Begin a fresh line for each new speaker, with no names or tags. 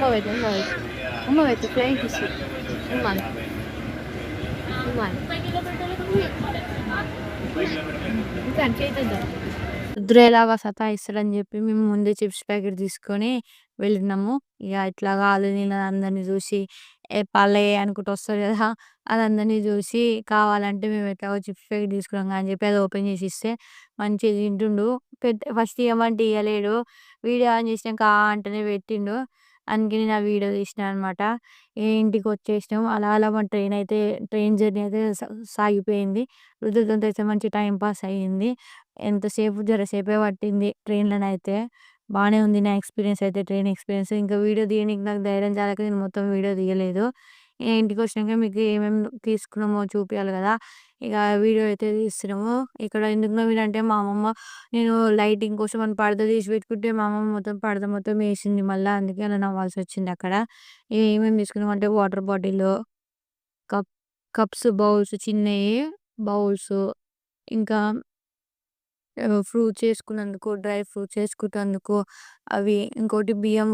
Evet, evet. Ama evet, flying fish. ఉమ్మాలి. సతాయిస్తాడని చెప్పి మేము ముందే చిప్స్ ప్యాకెట్ తీసుకొని వెళ్ళినాము. ఇక ఇట్లా కాదు నేను అందరిని చూసి ఏ పలే అనుకుంటూ వస్తది గదా! అదందరిని చూసి కావాలంటే మేము ఎట్లాగో చిప్స్ ప్యాకెట్ తీసుకున్నాం అని చెప్పి అది ఓపెన్ చేసి ఇస్తే మంచిగా తింటుండు. పెద్ద ఫస్ట్ ఇవ్వమంటే ఇవ్వలేడు వీడియో ఆన్ చేసినాక అంటేనే పెట్టిండు. అందుకే నేను ఆ వీడియో తీసినా అనమాట. ఇంటికి ఇంటికొచ్చేసినాం. అలా అలా మన ట్రైన్ అయితే ట్రైన్ జర్నీ అయితే సాగిపోయింది సాగిపోయింది. అయితే మంచి టైంపాస్ పాస్ అయ్యింది. ఎంతసేపు జరసేపే పట్టింది ట్రైన్‌లోనైతే. బాగానే ఉంది నా ఎక్స్‌పీరియన్స్ అయితే ట్రైన్ ఎక్స్‌పీరియన్స్. ఇంకా వీడియో తీయడానికి నాకు ధైర్యం చాలక నేను మొత్తం వీడియో తీయలేదు. ఇంటికి ఇంటికొచ్చినాక మీకు ఏమేమి తీసుకున్నామో చూపియాలి కదా ఇక వీడియో అయితే తీస్తున్నాము. ఇక్కడ ఎందుకు నవ్వినంటే మా అమ్మమ్మ నేను లైటింగ్ కోసం అని పడద తీసి పెట్టుకుంటే మా అమ్మమ్మ మొత్తం పడద మొత్తం వేసింది మళ్ళీ అందుకే అలా నవ్వాల్సొచ్చింది అక్కడ. ఏమేమి తీసుకున్నాం అంటే water bottle cup cups, bowls చిన్నవి బౌల్స్ ఇంకా ఫ్రూట్స్ వేసుకున్నందుకు డ్రై ఫ్రూట్స్ వేసుకున్నందుకు అవి ఇంకోటి బియ్యం